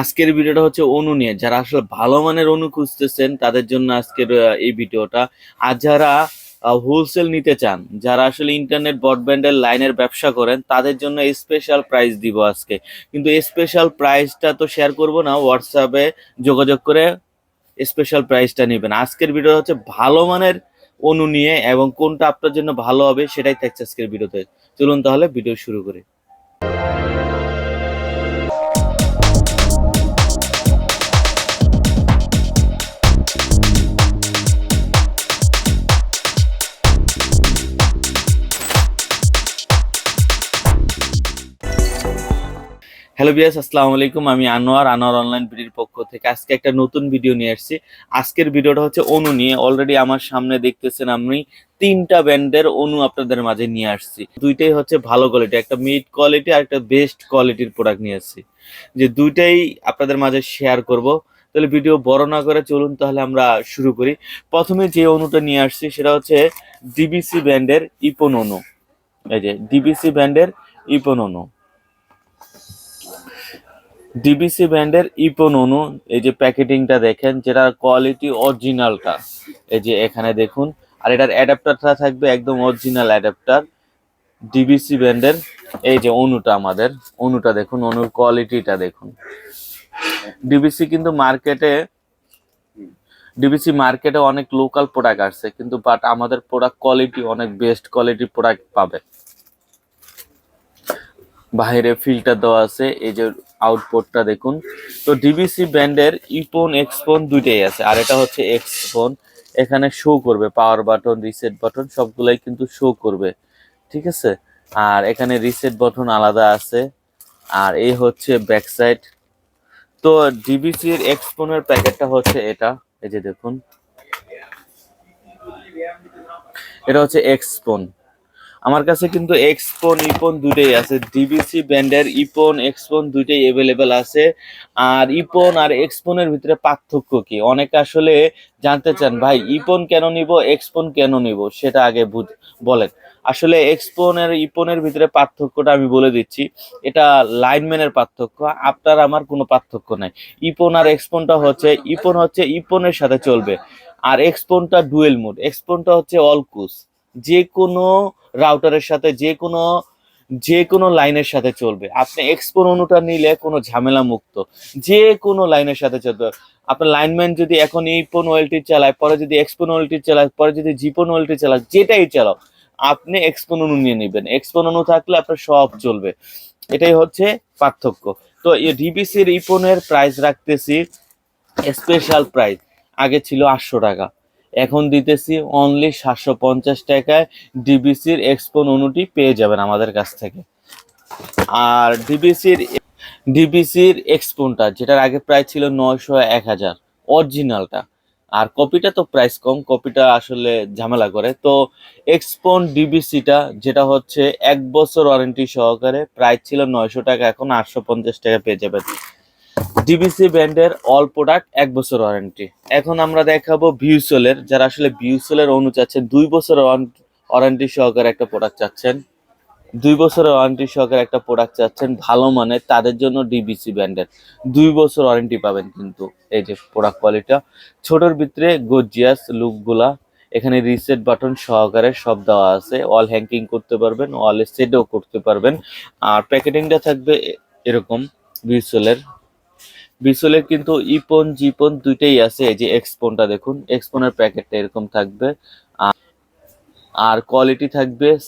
আজকের ভিডিওটা হচ্ছে অনু নিয়ে। যারা আসলে ভালো মানের অনু খুঁজতেছেন, তাদের জন্য আজকের এই ভিডিওটা। আর যারা হোলসেল নিতে চান, যারা আসলে ইন্টারনেট ব্রডব্যান্ডের লাইনের ব্যবসা করেন, তাদের জন্য স্পেশাল প্রাইস দিব আজকে। কিন্তু স্পেশাল প্রাইসটা তো শেয়ার করব না হোয়াটসঅ্যাপে যোগাযোগ করে স্পেশাল প্রাইসটা নেবেন। আজকের ভিডিও হচ্ছে ভালো মানের অনু নিয়ে এবং কোনটা আপনার জন্য ভালো হবে, সেটাই থাকছে আজকের ভিডিওতে চলুন তাহলে ভিডিও শুরু করি। হ্যালো বিয়াস আসসালামু আলাইকুম। আমি আনোয়ার আনোয়ার অনলাইন বিডির পক্ষ থেকে আজকে একটা নতুন ভিডিও নিয়ে আসছি। আজকের ভিডিওটা হচ্ছে অনু নিয়ে। অলরেডি আমার সামনে দেখতেছেন আমি তিনটা ব্র্যান্ডের অনু আপনাদের মাঝে নিয়ে আসছি। দুইটাই হচ্ছে ভালো কোয়ালিটি একটা মিড কোয়ালিটি আর একটা বেস্ট কোয়ালিটির প্রোডাক্ট নিয়ে আসছি। যে দুইটাই আপনাদের মাঝে শেয়ার করব। তাহলে ভিডিও বড় না করে চলুন, তাহলে আমরা শুরু করি। প্রথমে যে অনুটা নিয়ে আসছি, সেটা হচ্ছে ডিবিসি ব্র্যান্ডের ইপন অনু। এই যে ডিবিসি ব্র্যান্ডের ইপন অনু। ডিবিসি ব্র্যান্ডের ইপন অনু এই যে প্যাকেটিংটা দেখেন যেটার কোয়ালিটি অরিজিনালটা এই যে এখানে দেখুন, আর এটার অ্যাডাপ্টারটা থাকবে একদম অরিজিনাল অ্যাডাপ্টার ডিবিসি ব্র্যান্ডের এই যে অনুটা আমাদের। অনুটা দেখুন অনুর কোয়ালিটিটা দেখুন। ডিবিসি কিন্তু মার্কেটে ডিবিসি মার্কেটে অনেক লোকাল প্রোডাক্ট আসছে, কিন্তু বাট আমাদের প্রোডাক্ট কোয়ালিটি অনেক বেস্ট কোয়ালিটি প্রোডাক্ট পাবে। বাইরে ফিল্টার দেওয়া আছে, এই যে আউটপুটটা দেখুন। তো ডিবিসি ব্র্যান্ডের ইপোন এক্সপোন দুইটাই আছে, আর এটা হচ্ছে এক্সপোন এখানে শো করবে পাওয়ার বাটন রিসেট বাটন সবগুলাই কিন্তু শো করবে, ঠিক আছে? আর এখানে রিসেট বাটন আলাদা আছে, আর এই হচ্ছে ব্যাক সাইড তো ডিবিসির এক্সপোনের প্যাকেটটা হচ্ছে এটা, এই যে দেখুন। এটা হচ্ছে এক্সপোন আমার কাছে কিন্তু এক্সপোন ইপন দুইটাই আছে। ডিবিসি ব্র্যান্ডের ইপন এক্সপোন দুইটাই অ্যাভেলেবেল আছে। আর ইপন আর এক্সপোনের ভিতরে পার্থক্য কি? অনেকে আসলে জানতে চান, ভাই ইপন কেন নিব এক্সপোন কেন নিব? সেটা আগে বলেন। আসলে এক্সপোনের ইপনের ভিতরে পার্থক্যটা আমি বলে দিচ্ছি। এটা লাইনম্যানের পার্থক্য, আপনার আমার কোনো পার্থক্য নাই। ইপন আর এক্সপোনটা হচ্ছে ইপন হচ্ছে ইপনের সাথে চলবে। আর এক্সপোনটা ডুয়েল মোড এক্সপোনটা হচ্ছে অলকুস যে কোনো রাউটারের সাথে, যে কোনো যে কোনো লাইনের সাথে চলবে। আপনি এক্সপোন অনুটা নিলে কোনো ঝামেলা মুক্ত। যে কোনো লাইনের সাথে চলবে। আপনার লাইনম্যান যদি এখন ইপন ওয়েলটি চালায়, পরে যদি এক্সপোন ওয়েলটি চালায়, পরে যদি জিপন ওয়েলটি চালায়, যেটাই চালাও, আপনি এক্সপোন অনু নিয়ে নেবেন। এক্সপোন অনু থাকলে আপনার সব চলবে। এটাই হচ্ছে পার্থক্য। তো এই ডিবিসির ইপনের প্রাইস রাখতেছি স্পেশাল প্রাইস আগে ছিল আটশো টাকা। এখন দিতেছি অনলি সাতশো পঞ্চাশ টাকায় ডিবিসির এক্সপোন অনুটি পেয়ে যাবেন আমাদের কাছ থেকে। আর ডিবিসির ডিবিসির এক্সপোনটা যেটার আগে প্রাইস ছিল নয়শো এক হাজার অরিজিনালটা আর কপিটা তো প্রাইস কম কপিটা আসলে ঝামেলা করে। তো এক্সপোন ডিবিসিটা যেটা হচ্ছে এক বছর ওয়ারেন্টি সহকারে প্রাইস ছিল নয়শো টাকা, এখন আটশো পঞ্চাশ টাকা পেয়ে যাবেন। ডিবিসি ব্র্যান্ডের অল প্রোডাক্ট এক বছর ওয়ারেন্টি এখন আমরা দেখাবো ভিউসোলের যারা আসলে ভিউসোলের অনু চাচ্ছেন, দুই বছর ওয়ারেন্টি সহকারে একটা প্রোডাক্ট চাচ্ছেন। দুই বছরের ওয়ারেন্টি সহকারে একটা প্রোডাক্ট চাচ্ছেন, ভালো মানের, তাদের জন্য ডিবিসি ব্র্যান্ডের দুই বছর ওয়ারেন্টি পাবেন কিন্তু এই যে প্রোডাক্ট কোয়ালিটিটা ছোটোর ভিতরে গর্জিয়াস লুকগুলা এখানে রিসেট বাটন সহকারে সব দেওয়া আছে। অল হ্যাঙ্কিং করতে পারবেন অল সেটও করতে পারবেন। আর প্যাকেটিংটা থাকবে এরকম ভিউসোলের বিসলের কিন্তু ইপন, জিপন দুইটাই আছে, এই যে এক্সপনটা দেখুন। এক্সপনের প্যাকেটটা এরকম থাকবে। আর- কোয়ালিটি থাকবে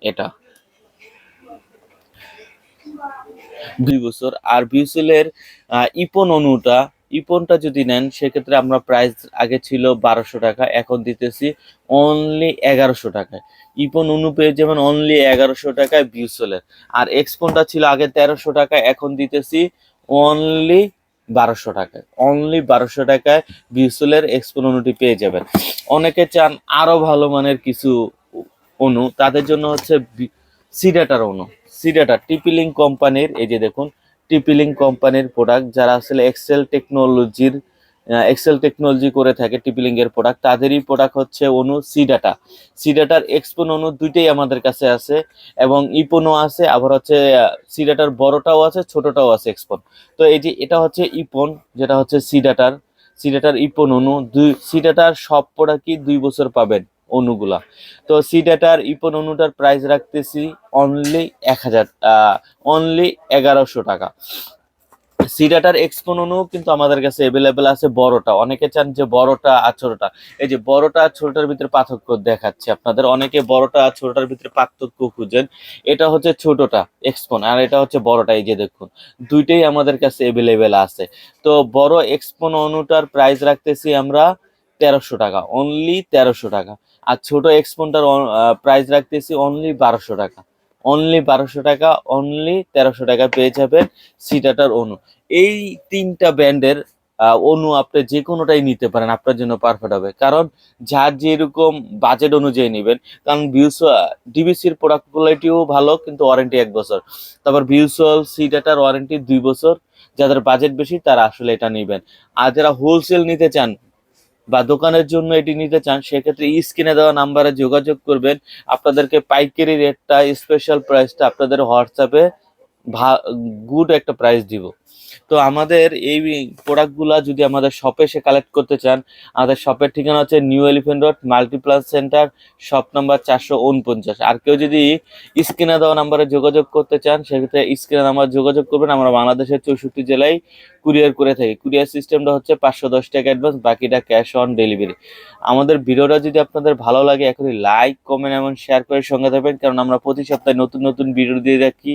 এটা। দুই বছর। আর বিউসেলের ইপন অনুটা ইপনটা যদি নেন, সেক্ষেত্রে আমরা প্রাইস আগে ছিল বারোশো টাকা, এখন দিতেছি অনলি এগারোশো টাকায়। ইপন অনু পেয়ে যেমন অনলি এগারোশো টাকায় বিউসেলের আর এক্সপনটা ছিল আগে তেরোশো টাকা, এখন দিতেছি অনলি বারোশো টাকায়। অনলি বারোশো টাকায় বিউসুলের এক্সপন অনুটি পেয়ে যাবেন। অনেকে চান আরও ভালো মানের কিছু অনু, তাদের জন্য হচ্ছে সিডাটার অনু। সিডাটা টিপিলিং কোম্পানির এই যে দেখুন টিপিলিং কোম্পানির প্রোডাক্ট যারা আসলে এক্সেল টেকনোলজির এক্সেল টেকনোলজি করে থাকে টিপিলিং এর প্রোডাক্ট তাদেরই প্রোডাক্ট হচ্ছে অনু সি ডাটা সি ডাটার এক্সপোন অনু দুইটাই আমাদের কাছে আছে এবং ইপোনও আছে, আবার হচ্ছে সি ডাটার বড়টাও আছে, ছোটটাও আছে এক্সপোন তো এই যে এটা হচ্ছে ইপন যেটা হচ্ছে সি ডাটার সি ডাটার ইপন অনু দুই সি ডাটার সব প্রোডাক্টই দুই বছর পাবেন অনুগুলা তো সি ডাটার ইপন অনুটার প্রাইস রাখতেছি অনলি এক হাজার অনলি এগারোশো টাকা। সি ডাটার এক্সপন অনু কিন্তু আমাদের কাছে অ্যাভেলেবেল আছে বড়টা। অনেকে চান যে বড়টা আর ছোটটা এই যে বড়টা আর ছোটটার ভিতরে পার্থক্য দেখাচ্ছে আপনাদের। অনেকে বড়টা আর ছোটটার ভিতরে পার্থক্য খুঁজেন। এটা হচ্ছে ছোটটা এক্সপোন আর এটা হচ্ছে বড়টা, এই যে দেখুন। দুইটাই আমাদের কাছে অ্যাভেলেবেল আছে। তো বড় এক্সপোন অনুটার প্রাইস রাখতেছি আমরা তেরোশো টাকা অনলি তেরোশো টাকা। আর ছোট এক্সপোনটার প্রাইস রাখতেছি অনলি বারোশো টাকা। অনলি বারোশো টাকা অনলি তেরোশো টাকা পেয়ে যাবেন সিটাটার অনু। এই তিনটা ব্র্যান্ডের অনু আপনি যে কোনোটাই নিতে পারেন, আপনার জন্য পারফেক্ট হবে। কারণ যার যেরকম বাজেট অনুযায়ী নেবেন, কারণ ভিউস ডিবিসির প্রোডাক্ট কোয়ালিটিও ভালো, কিন্তু ওয়ারেন্টি এক বছর। তারপর ভিউসল সি ডাটার ওয়ারেন্টি দুই বছর। যাদের বাজেট বেশি, তারা আসলে এটা নেবেন। আর যারা হোলসেল নিতে চান বা দোকানের জন্য এটি নিতে চান, সেক্ষেত্রে স্ক্রিনে দেওয়া নাম্বারে যোগাযোগ করবেন। আপনাদেরকে পাইকারি রেটটা স্পেশাল প্রাইসটা আপনাদের হোয়াটসঅ্যাপে গুড একটা প্রাইস দিব। তো আমাদের এই প্রোডাক্টগুলা যদি আমাদের শপে এসে কালেক্ট করতে চান, আমাদের শপের ঠিকানা হচ্ছে new Elephant road Multiplan Center shop number চারশো উনপঞ্চাশ। আর কেউ যদি স্ক্রিনে দেওয়া নাম্বারে যোগাযোগ করতে চান, সেক্ষেত্রে স্ক্রিনে নাম্বার যোগাযোগ করবেন। আমরা বাংলাদেশের চৌষট্টি জেলায় কুরিয়ার করে থাকি। কুরিয়ার সিস্টেমটা হচ্ছে পাঁচশো দশ টাকা অ্যাডভান্স বাকিটা ক্যাশ অন ডেলিভারি আমাদের ভিডিওটা যদি আপনাদের ভালো লাগে, এখনই লাইক কমেন্ট এবং শেয়ার করে সঙ্গে থাকবেন। কারণ আমরা প্রতি সপ্তাহে নতুন নতুন ভিডিও দিয়ে রাখি